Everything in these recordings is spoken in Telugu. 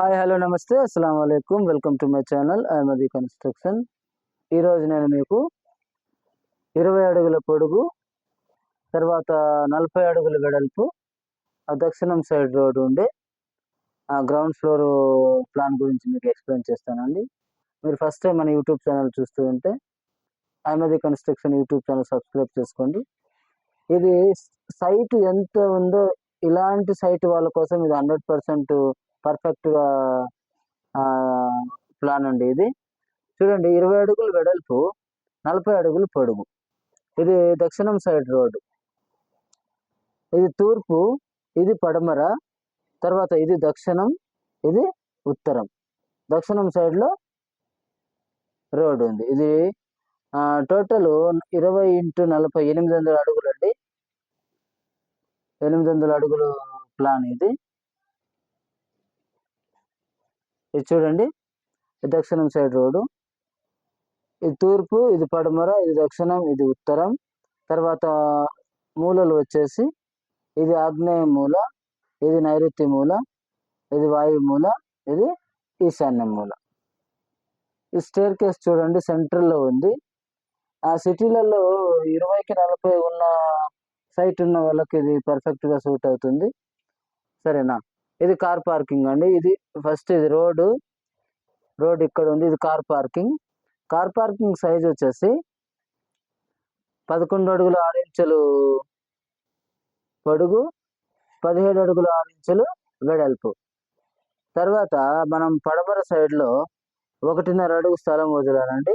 హాయ్ హలో నమస్తే అస్సలం అయికం welcome to my channel Ahmadi construction. ఈరోజు నేను మీకు ఇరవై అడుగుల పొడుగు తర్వాత నలభై అడుగుల వెడల్పు ఆ దక్షిణం సైడ్ రోడ్ ఉండే ఆ గ్రౌండ్ ఫ్లోర్ ప్లాన్ గురించి మీకు ఎక్స్ప్లెయిన్ చేస్తానండి. మీరు ఫస్ట్ టైం మన యూట్యూబ్ ఛానల్ చూస్తూ ఉంటే Ahmadi construction YouTube channel subscribe చేసుకోండి. ఇది సైట్ ఎంత ఉందో ఇలాంటి సైట్ వాళ్ళ కోసం ఇది హండ్రెడ్ పర్సెంట్ పర్ఫెక్ట్గా ప్లాన్ అండి ఇది. చూడండి ఇరవై అడుగులు వెడల్పు నలభై అడుగులు పొడుగు. ఇది దక్షిణం సైడ్ రోడ్ ఇది తూర్పు ఇది పడమర తర్వాత ఇది దక్షిణం ఇది ఉత్తరం. దక్షిణం సైడ్లో రోడ్డు ఉంది. ఇది టోటల్ ఇరవై ఇంటూ నలభై ఎనిమిది వందల అడుగులు అండి ఎనిమిది వందల అడుగులు ప్లాన్ ఇది. ఇది చూడండి. దక్షిణం సైడ్ రోడ్డు ఇది తూర్పు ఇది పడమర ఇది దక్షిణం ఇది ఉత్తరం. తర్వాత మూలలు వచ్చేసి ఇది ఆగ్నేయ మూల ఇది నైరుతి మూల ఇది వాయు మూల ఇది ఈశాన్య మూల. ఈ స్టేర్ కేస్ చూడండి సెంట్రల్లో ఉంది. ఆ సిటీలలో ఇరవైకి నలభై ఉన్న సైట్ ఉన్న వాళ్ళకి ఇది పర్ఫెక్ట్గా సూట్ అవుతుంది. సరేనా? ఇది కార్ పార్కింగ్ అండి. ఇది ఫస్ట్ ఇది రోడ్డు. రోడ్ ఇక్కడ ఉంది. ఇది car parking. Car parking size వచ్చేసి పదకొండు అడుగుల ఆరు ఇంచులు పొడుగు పదిహేడు అడుగుల ఆరు ఇంచులు వెడల్పు. తర్వాత మనం పడమర సైడ్లో ఒకటిన్నర అడుగు స్థలం వదిలారండి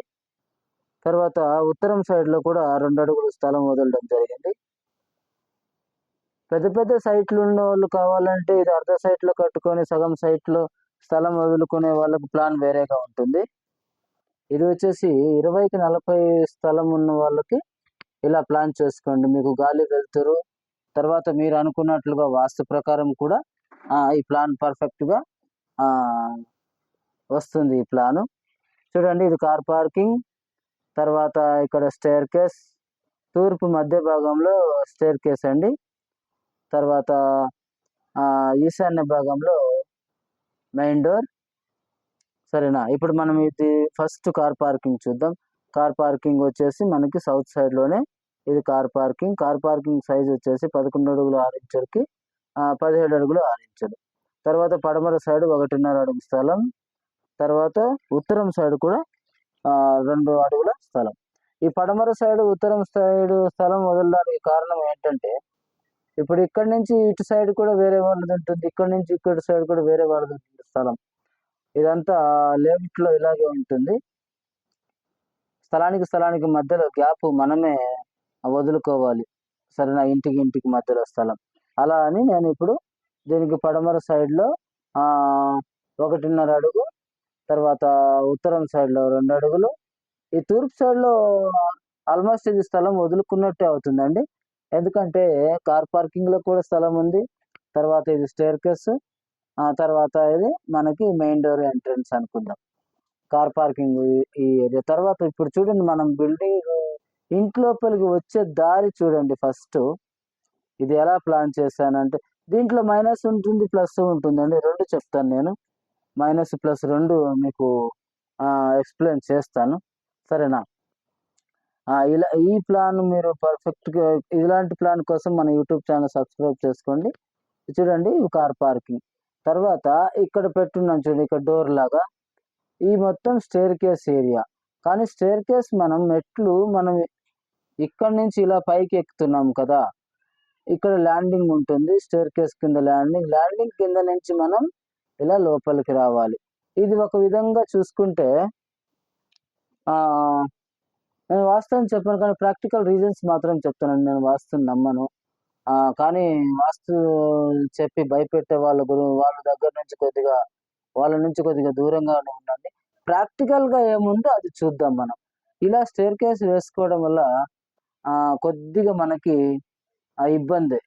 తర్వాత ఉత్తరం సైడ్లో కూడా రెండు అడుగులు స్థలం వదలడం జరిగింది. పెద్ద పెద్ద సైట్లు ఉన్న వాళ్ళు కావాలంటే ఇది అర్ధ సైట్లో కట్టుకొని సగం సైట్లో స్థలం వదులుకునే వాళ్ళకు ప్లాన్ వేరేగా ఉంటుంది. ఇది వచ్చేసి ఇరవైకి నలభై స్థలం ఉన్న వాళ్ళకి ఇలా ప్లాన్ చేసుకోండి. మీకు గాలి వెళ్తురు తర్వాత మీరు అనుకున్నట్లుగా వాస్తు ప్రకారం కూడా ఈ ప్లాన్ పర్ఫెక్ట్గా వస్తుంది ఈ ప్లాను చూడండి ఇది కార్ పార్కింగ్ తర్వాత ఇక్కడ స్టేర్ కేస్ తూర్పు మధ్య భాగంలో స్టేర్ కేస్ అండి. తర్వాత ఈశాన్య భాగంలో మెయిన్ డోర్. సరేనా? ఇప్పుడు మనం ఇది ఫస్ట్ కార్ పార్కింగ్ చూద్దాం. కార్ పార్కింగ్ వచ్చేసి మనకి సౌత్ సైడ్లోనే ఇది car parking. Car parking size వచ్చేసి పదకొండు అడుగులు ఆరు ఇంచులకి పదిహేడు అడుగులు ఆరు ఇంచులు. తర్వాత పడమర సైడ్ ఒకటిన్నర అడుగు స్థలం. తర్వాత ఉత్తరం సైడ్ కూడా రెండు అడుగుల స్థలం. ఈ పడమర సైడ్ ఉత్తరం సైడ్ స్థలం వదలడానికి కారణం ఏంటంటే ఇప్పుడు ఇక్కడ నుంచి ఇటు సైడ్ కూడా వేరే వాళ్ళది ఉంటుంది. ఇక్కడ నుంచి ఇక్కడ సైడ్ కూడా వేరే వాళ్ళది ఉంటుంది స్థలం. ఇదంతా లో ఇలాగే ఉంటుంది. స్థలానికి స్థలానికి మధ్యలో గ్యాప్ మనమే వదులుకోవాలి. సరేనా? ఇంటికి ఇంటికి మధ్యలో స్థలం. అలా అని నేను ఇప్పుడు దీనికి పడమర సైడ్లో ఒకటిన్నర అడుగు తర్వాత ఉత్తరం సైడ్లో రెండు అడుగులు. ఈ తూర్పు సైడ్లో ఆల్మోస్ట్ ఇది స్థలం వదులుకున్నట్టే అవుతుందండి. ఎందుకంటే కార్ పార్కింగ్లో కూడా స్థలం ఉంది. తర్వాత ఇది స్టేర్ కేస్. ఆ తర్వాత ఇది మనకి మెయిన్ డోర్ ఎంట్రన్స్ అనుకుందాం. కార్ పార్కింగ్ ఈ ఏరియా. తర్వాత ఇప్పుడు చూడండి మనం బిల్డింగ్ ఇంట్లోపలికి వచ్చే దారి చూడండి ఫస్ట్. ఇది ఎలా ప్లాన్ చేశానంటే దీంట్లో మైనస్ ఉంటుంది ప్లస్ ఉంటుందండి. రెండు చెప్తాను నేను. మైనస్ ప్లస్ రెండు మీకు ఎక్స్ప్లెయిన్ చేస్తాను. సరేనా? ఇలా ఈ ప్లాన్ మీరు పర్ఫెక్ట్గా ఇలాంటి ప్లాన్ కోసం మన యూట్యూబ్ ఛానల్ సబ్స్క్రైబ్ చేసుకోండి. చూడండి కార్ పార్కింగ్ తర్వాత ఇక్కడ పెట్టున్నాం చూడండి ఇక్కడ డోర్ లాగా. ఈ మొత్తం స్టేర్ కేస్ ఏరియా కానీ స్టేర్ కేస్ మనం మెట్లు మనం ఇక్కడ నుంచి ఇలా పైకి ఎక్కుతున్నాం కదా. ఇక్కడ ల్యాండింగ్ ఉంటుంది స్టేర్ కేస్ కింద ల్యాండింగ్ ల్యాండింగ్ కింద నుంచి మనం ఇలా లోపలికి రావాలి. ఇది ఒక విధంగా చూసుకుంటే నేను వాస్తవం చెప్పాను కానీ ప్రాక్టికల్ రీజన్స్ మాత్రం చెప్తాను నేను వాస్తుని నమ్మను. కానీ వాస్తు చెప్పి భయపెట్టే వాళ్ళ గురు వాళ్ళ దగ్గర నుంచి కొద్దిగా వాళ్ళ నుంచి కొద్దిగా దూరంగా ఉండండి. ప్రాక్టికల్గా ఏముందో అది చూద్దాం మనం. ఇలా స్టేర్ కేస్ వేసుకోవడం వల్ల కొద్దిగా మనకి ఇబ్బంది.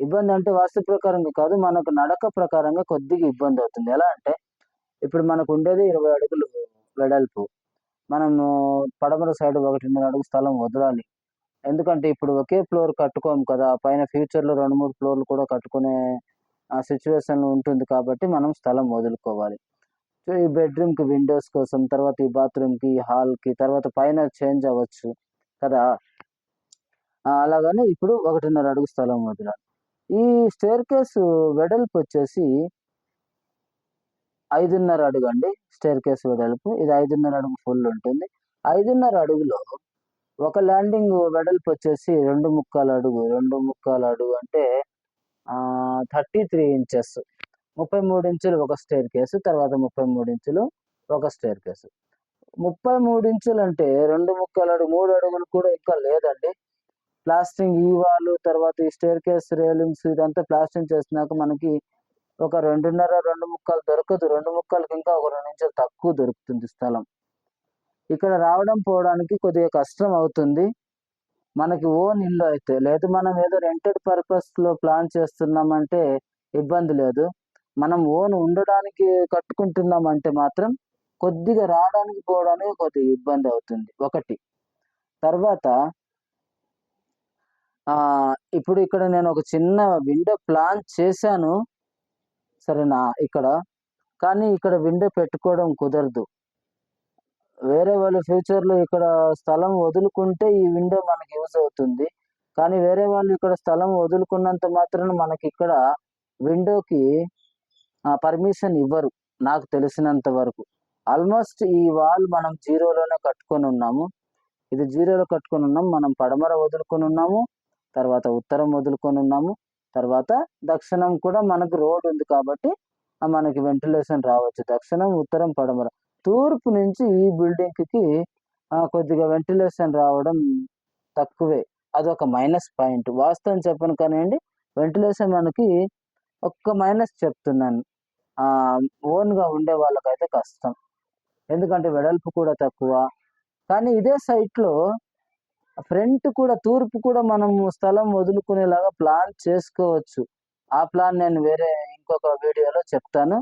ఇబ్బంది అంటే వాస్తు ప్రకారంగా కాదు మనకు నడక ప్రకారంగా కొద్దిగా ఇబ్బంది అవుతుంది. ఎలా అంటే ఇప్పుడు మనకు ఉండేది ఇరవై అడుగులు వెడల్పు. మనము పడమర సైడ్ ఒకటిన్నర అడుగు స్థలం వదలాలి. ఎందుకంటే ఇప్పుడు ఒకే ఫ్లోర్ కట్టుకోము కదా పైన ఫ్యూచర్లో రెండు మూడు ఫ్లోర్లు కూడా కట్టుకునే ఆ సిచ్యువేషన్ ఉంటుంది కాబట్టి మనం స్థలం వదులుకోవాలి. సో ఈ బెడ్రూమ్కి విండోస్ కోసం తర్వాత ఈ బాత్రూమ్కి ఈ హాల్కి తర్వాత పైన చేంజ్ అవ్వచ్చు కదా. అలాగనే ఇప్పుడు ఒకటిన్నర అడుగు స్థలం వదిలాలి. ఈ స్టేర్ కేసు వెడల్పు వచ్చేసి ఐదున్నర అడుగు అండి స్టేర్ కేసు వెడల్పు. ఇది ఐదున్నర అడుగు ఫుల్ ఉంటుంది. ఐదున్నర అడుగులో ఒక ల్యాండింగ్ వెడల్పు వచ్చేసి రెండు ముక్కాలు అడుగు. రెండు ముక్కాలు అడుగు అంటే థర్టీ త్రీ ఇంచెస్ ముప్పై మూడు ఇంచులు ఒక స్టేర్ కేసు తర్వాత ముప్పై మూడు ఇంచులు ఒక స్టేర్ కేసు ముప్పై మూడు ఇంచులు అంటే రెండు ముక్కలు అడుగు మూడు అడుగులు కూడా ఇంకా లేదండి. ప్లాస్టింగ్ ఈ వాళ్ళు తర్వాత ఈ స్టేర్ కేస్ రేలింగ్స్ ఇదంతా ప్లాస్టింగ్ చేసినాక మనకి ఒక రెండున్నర రెండు ముక్కలు దొరకదు. రెండు ముక్కలకి ఇంకా ఒక రెండు ఇంచులు తక్కువ దొరుకుతుంది స్థలం. ఇక్కడ రావడం పోవడానికి కొద్దిగా కష్టం అవుతుంది. మనకి ఓన్ ఇల్లు అయితే లేదు మనం ఏదో రెంటెడ్ పర్పస్లో ప్లాన్ చేస్తున్నామంటే ఇబ్బంది లేదు. మనం ఓన్ ఉండడానికి కట్టుకుంటున్నామంటే మాత్రం కొద్దిగా రావడానికి పోవడానికి కొద్దిగా ఇబ్బంది అవుతుంది. ఒకటి. తర్వాత ఇప్పుడు ఇక్కడ నేను ఒక చిన్న విండో ప్లాన్ చేశాను. సరేనా ఇక్కడ? కానీ ఇక్కడ విండో పెట్టుకోవడం కుదరదు. వేరే వాళ్ళు ఫ్యూచర్లో ఇక్కడ స్థలం వదులుకుంటే ఈ విండో మనకి యూజ్ అవుతుంది. కానీ వేరే వాళ్ళు ఇక్కడ స్థలం వదులుకున్నంత మాత్రాన మనకి ఇక్కడ విండోకి పర్మిషన్ ఇవ్వరు నాకు తెలిసినంత వరకు. ఆల్మోస్ట్ ఈ వాల్ మనం జీరోలోనే కట్టుకొని ఉన్నాము. ఇది జీరోలో కట్టుకొని ఉన్నాం మనం పడమర వదులుకొని ఉన్నాము తర్వాత ఉత్తరం వదులుకొని ఉన్నాము. తర్వాత దక్షిణం కూడా మనకు రోడ్ ఉంది కాబట్టి మనకి వెంటిలేషన్ రావచ్చు. దక్షిణం ఉత్తరం పడమర. తూర్పు నుంచి ఈ బిల్డింగ్కి కొద్దిగా వెంటిలేషన్ రావడం తక్కువే. అదొక మైనస్ పాయింట్. వాస్తవం చెప్పను కానివ్వండి వెంటిలేషన్ మనకి ఒక్క మైనస్ చెప్తున్నాను. ఓన్గా ఉండే వాళ్ళకైతే కష్టం. ఎందుకంటే వెడల్పు కూడా తక్కువ. కానీ ఇదే సైట్లో ఫ్రంట్ కూడా తూర్పు కూడా మనం స్థలం వదులుకునేలాగా ప్లాన్ చేసుకోవచ్చు. ఆ ప్లాన్ నేను వేరే ఇంకొక వీడియోలో చెప్తాను.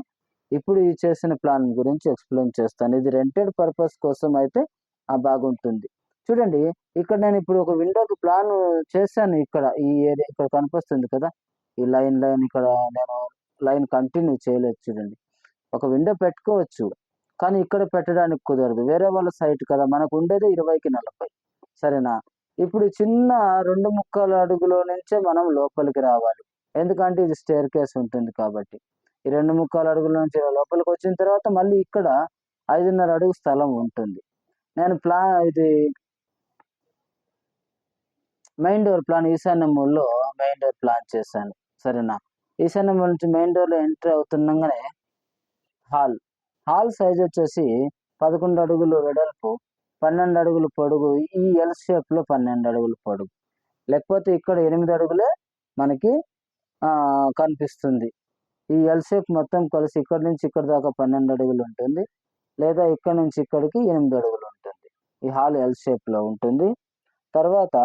ఇప్పుడు ఈ చేసిన ప్లాన్ గురించి ఎక్స్ప్లెయిన్ చేస్తాను. ఇది రెంటెడ్ పర్పస్ కోసం అయితే ఆ బాగుంటుంది. చూడండి ఇక్కడ నేను ఇప్పుడు ఒక విండోకి ప్లాన్ చేశాను. ఇక్కడ ఈ ఏరియా ఇక్కడ కనిపిస్తుంది కదా? ఈ లైన్ లైన్ ఇక్కడ నేను లైన్ కంటిన్యూ చేయలేదు చూడండి. ఒక విండో పెట్టుకోవచ్చు. కానీ ఇక్కడ పెట్టడానికి కుదరదు. వేరే వాళ్ళ సైట్ కదా? మనకు ఉండేది ఇరవైకి నలభై. సరేనా? ఇప్పుడు చిన్న రెండు ముక్కల అడుగులో నుంచే మనం లోపలికి రావాలి. ఎందుకంటే ఇది స్టేర్ కేస్ ఉంటుంది కాబట్టి. ఈ రెండు ముక్కల అడుగుల నుంచి లోపలికి వచ్చిన తర్వాత మళ్ళీ ఇక్కడ ఐదున్నర అడుగు స్థలం ఉంటుంది. నేను ప్లాన్ ఇది మెయిన్ డోర్ ప్లాన్ ఈశాన్యముల్లో మెయిన్ డోర్ ప్లాన్ చేశాను. సరేనా? ఈశాన్య మూల నుంచి మెయిన్ డోర్లో ఎంట్రీ అవుతుండగానే హాల్ హాల్ సైజ్ వచ్చేసి పదకొండు అడుగులు వెడల్పు. పన్నెండు అడుగులు పొడుగు ఈ ఎల్ షేప్లో పన్నెండు అడుగులు పొడుగు. లేకపోతే ఇక్కడ ఎనిమిది అడుగులే మనకి కనిపిస్తుంది. ఈ ఎల్ షేప్ మొత్తం కలిసి ఇక్కడ నుంచి ఇక్కడ దాకా పన్నెండు అడుగులు ఉంటుంది. లేదా ఇక్కడ నుంచి ఇక్కడికి ఎనిమిది అడుగులు ఉంటుంది. ఈ హాల్ ఎల్ షేప్లో ఉంటుంది. తర్వాత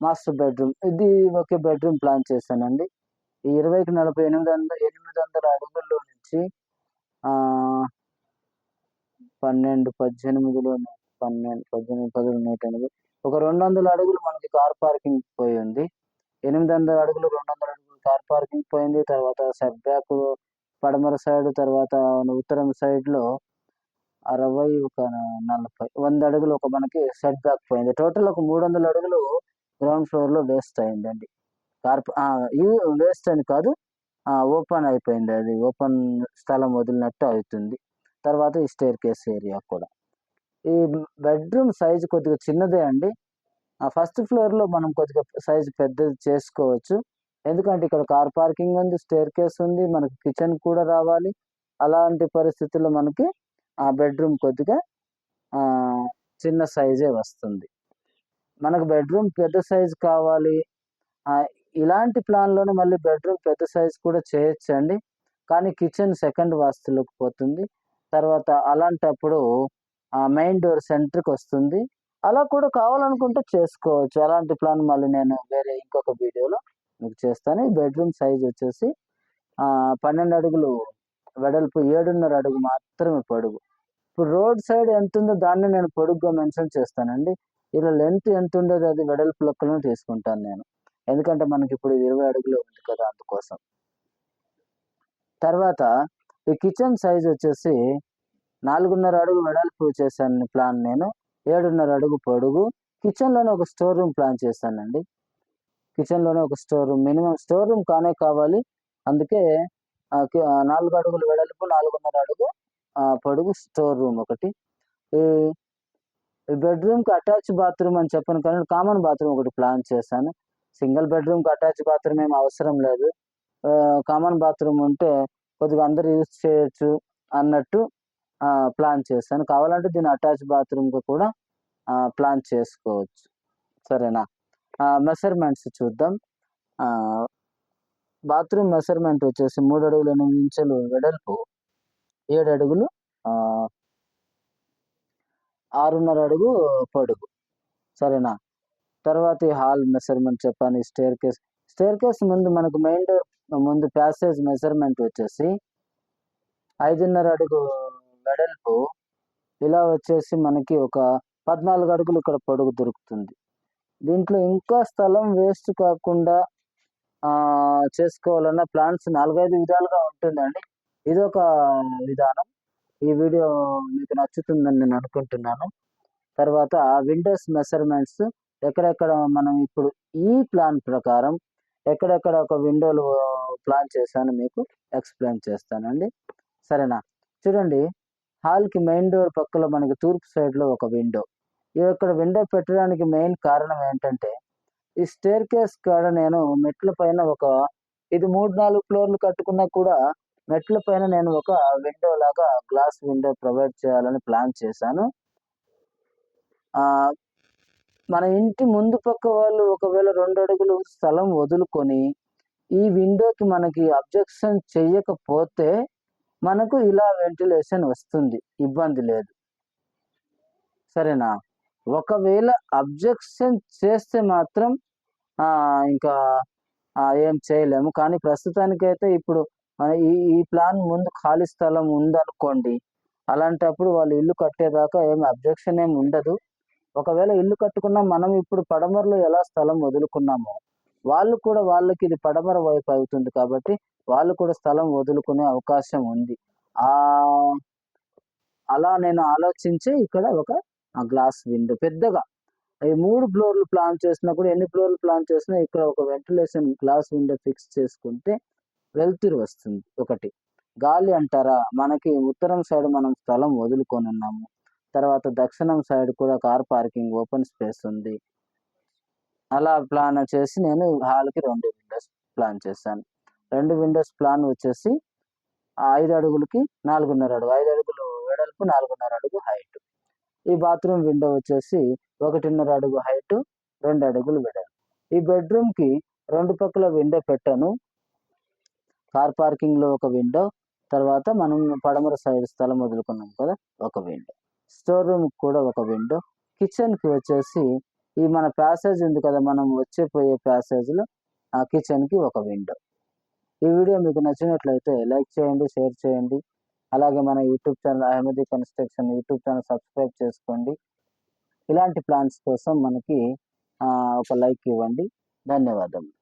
మాస్టర్ బెడ్రూమ్ ఇది ఒకే బెడ్రూమ్ ప్లాన్ చేశానండి. ఈ ఇరవైకి నలభై ఎనిమిది వందల ఎనిమిది వందల అడుగుల్లో నుంచి పన్నెండు పద్దెనిమిదిలో పన్నెండు పద్దెనిమిది పదకొండు నూట ఎనభై ఒక రెండు వందల అడుగులు మనకి కార్ పార్కింగ్ పోయి ఉంది. ఎనిమిది వందల అడుగులు రెండు వందల అడుగులు కార్ పార్కింగ్ పోయింది. తర్వాత సెట్ బ్యాక్ పడమర సైడ్ తర్వాత ఉత్తరం సైడ్లో అరవై ఒక నలభై వంద అడుగులు ఒక మనకి సెట్ బ్యాక్ పోయింది. టోటల్ ఒక మూడు వందల అడుగులు గ్రౌండ్ ఫ్లోర్లో వేస్ట్ అయిందండి. కార్ప వేస్ట్ అని కాదు. ఓపెన్ అయిపోయింది అది. ఓపెన్ స్థలం వదిలినట్టు అవుతుంది. తర్వాత ఈ స్టేర్ కేస్ ఏరియా కూడా. ఈ బెడ్రూమ్ సైజ్ కొద్దిగా చిన్నదే అండి. ఆ ఫస్ట్ ఫ్లోర్లో మనం కొద్దిగా సైజ్ పెద్దది చేసుకోవచ్చు. ఎందుకంటే ఇక్కడ కార్ పార్కింగ్ ఉంది స్టేర్ కేస్ ఉంది మనకు కిచెన్ కూడా రావాలి. అలాంటి పరిస్థితుల్లో మనకి ఆ బెడ్రూమ్ కొద్దిగా చిన్న సైజే వస్తుంది. మనకు బెడ్రూమ్ పెద్ద సైజ్ కావాలి. ఇలాంటి ప్లాన్లోనే మళ్ళీ బెడ్రూమ్ పెద్ద సైజ్ కూడా చేయొచ్చు అండి. కానీ కిచెన్ సెకండ్ వాస్తులోకి పోతుంది. తర్వాత అలాంటప్పుడు మెయిన్ డోర్ సెంటర్కి వస్తుంది. అలా కూడా కావాలనుకుంటే చేసుకోవచ్చు. అలాంటి ప్లాన్ మళ్ళీ నేను వేరే ఇంకొక వీడియోలో మీకు చేస్తాను. ఈ బెడ్రూమ్ సైజ్ వచ్చేసి పన్నెండు అడుగులు వెడల్పు ఏడున్నర అడుగు మాత్రమే పొడుగు. ఇప్పుడు రోడ్ సైడ్ ఎంత ఉందో దాన్ని నేను పొడుగ్గా మెన్షన్ చేస్తానండి. ఇలా లెంత్ ఎంత ఉండేది అది వెడల్పు లెక్కలను తీసుకుంటాను నేను. ఎందుకంటే మనకి ఇప్పుడు ఇరవై అడుగులు ఉంది కదా అందుకోసం. తర్వాత ఈ కిచెన్ సైజ్ వచ్చేసి నాలుగున్నర అడుగు వెడల్పు చేశాను ప్లాన్ నేను. ఏడున్నర అడుగు పొడుగు. కిచెన్లోనే ఒక స్టోర్ రూమ్ ప్లాన్ చేశానండి. కిచెన్లోనే ఒక store room. Minimum store room కానే కావాలి. అందుకే నాలుగు అడుగులు వెడల్పు నాలుగున్నర అడుగు పొడుగు స్టోర్ రూమ్ ఒకటి. ఈ ఈ బెడ్రూమ్కి అటాచ్ బాత్రూమ్ అని చెప్పాను కానీ కామన్ బాత్రూమ్ ఒకటి ప్లాన్ చేశాను. సింగిల్ బెడ్రూమ్కి అటాచ్ బాత్రూమ్ ఏం అవసరం లేదు. కామన్ బాత్రూమ్ ఉంటే కొద్దిగా అందరు యూజ్ చేయొచ్చు అన్నట్టు ప్లాన్ చేస్తాను. కావాలంటే దీన్ని అటాచ్ బాత్రూమ్కి కూడా ప్లాన్ చేసుకోవచ్చు. సరేనా? మెషర్మెంట్స్ చూద్దాం. బాత్రూమ్ మెషర్మెంట్ వచ్చేసి మూడు అడుగులు ఎనిమిది ఇంచులు వెడల్పు ఏడు అడుగులు ఆరున్నర అడుగు పొడుగు. సరేనా? తర్వాత ఈ హాల్ మెషర్మెంట్ చెప్పాను స్టేర్ కేస్. స్టేర్ కేస్ ముందు మనకు మెయిన్ డోర్ ముందు ప్యాసేజ్ మెజర్మెంట్ వచ్చేసి ఐదున్నర అడుగు వెడల్పు ఇలా వచ్చేసి మనకి ఒక పద్నాలుగు అడుగులు ఇక్కడ పొడుగు దొరుకుతుంది. దీంట్లో ఇంకా స్థలం వేస్ట్ కాకుండా చేసుకోవాలన్న ప్లాన్స్ నాలుగైదు విధాలుగా ఉంటుందండి. ఇది ఒక విధానం. ఈ వీడియో మీకు నచ్చుతుందని నేను అనుకుంటున్నాను. తర్వాత విండోస్ మెజర్మెంట్స్ ఎక్కడెక్కడ మనం ఇప్పుడు ఈ ప్లాన్ ప్రకారం ఎక్కడెక్కడ ఒక విండోలు ప్లాన్ చేశాను మీకు ఎక్స్ప్లెయిన్ చేస్తానండి. సరేనా? చూడండి. హాల్కి మెయిన్ డోర్ పక్కలో మనకి తూర్పు సైడ్లో ఒక విండో. ఇక్కడ విండో పెట్టడానికి మెయిన్ కారణం ఏంటంటే ఈ స్టేర్ కేస్ కాడ నేను మెట్ల పైన ఒక ఇది మూడు నాలుగు ఫ్లోర్లు కట్టుకున్నా కూడా మెట్ల పైన నేను ఒక విండో లాగా గ్లాస్ విండో ప్రొవైడ్ చేయాలని ప్లాన్ చేశాను. ఆ మన ఇంటి ముందు పక్క వాళ్ళు ఒకవేళ రెండు అడుగులు స్థలం వదులుకొని ఈ విండోకి మనకి అబ్జెక్షన్ చెయ్యకపోతే మనకు ఇలా వెంటిలేషన్ వస్తుంది. ఇబ్బంది లేదు. సరేనా? ఒకవేళ అబ్జెక్షన్ చేస్తే మాత్రం ఇంకా ఏం చేయలేము. కానీ ప్రస్తుతానికైతే ఇప్పుడు ఈ ఈ ప్లాన్ ముందు ఖాళీ స్థలం ఉందనుకోండి అలాంటప్పుడు వాళ్ళు ఇల్లు కట్టేదాకా ఏం అబ్జెక్షన్ ఏమి ఉండదు. ఒకవేళ ఇల్లు కట్టుకున్నా మనం ఇప్పుడు పడమరలో ఎలా స్థలం వదులుకున్నామో వాళ్ళు కూడా వాళ్ళకి ఇది పడమర వైపు అవుతుంది కాబట్టి వాళ్ళు కూడా స్థలం వదులుకునే అవకాశం ఉంది. ఆ అలా నేను ఆలోచించి ఇక్కడ ఒక గ్లాస్ విండో పెద్దగా. ఈ మూడు ఫ్లోర్లు ప్లాన్ చేసినా కూడా ఎన్ని ఫ్లోర్లు ప్లాన్ చేసినా ఇక్కడ ఒక వెంటిలేషన్ గ్లాస్ విండో ఫిక్స్ చేసుకుంటే వెలుతురు వస్తుంది ఒకటి. గాలి అంటారా? మనకి ఉత్తరం సైడ్ మనం స్థలం వదులుకొని ఉన్నాము. తర్వాత దక్షిణం సైడ్ కూడా కార్ పార్కింగ్ ఓపెన్ స్పేస్ ఉంది. అలా ప్లాన్ చేసి నేను హాల్కి రెండు విండోస్ ప్లాన్ చేశాను. రెండు విండోస్ ప్లాన్ వచ్చేసి ఐదు అడుగులకి నాలుగున్నర అడుగు ఐదు అడుగులు వెడల్పు నాలుగున్నర అడుగు హైట్. ఈ బాత్రూమ్ విండో వచ్చేసి ఒకటిన్నర అడుగు హైట్ రెండు అడుగులు వెడల్పు. ఈ బెడ్రూమ్కి రెండు పక్కల విండో పెట్టాను. కార్ పార్కింగ్లో ఒక విండో తర్వాత మనం పడమర సైడ్ స్థలం వదులుకున్నాం కదా ఒక విండో. స్టోర్ రూమ్కి కూడా ఒక విండో. కిచెన్కి వచ్చేసి ఈ మన ప్యాసేజ్ ఉంది కదా మనం వచ్చే పోయే ప్యాసేజ్లో ఆ కిచెన్కి ఒక విండో ఈ వీడియో మీకు నచ్చినట్లయితే లైక్ చేయండి షేర్ చేయండి. అలాగే మన YouTube channel Ahmadi construction YouTube channel subscribe చేసుకోండి. ఇలాంటి ప్లాన్స్ కోసం మనకి ఒక లైక్ ఇవ్వండి. ధన్యవాదములు.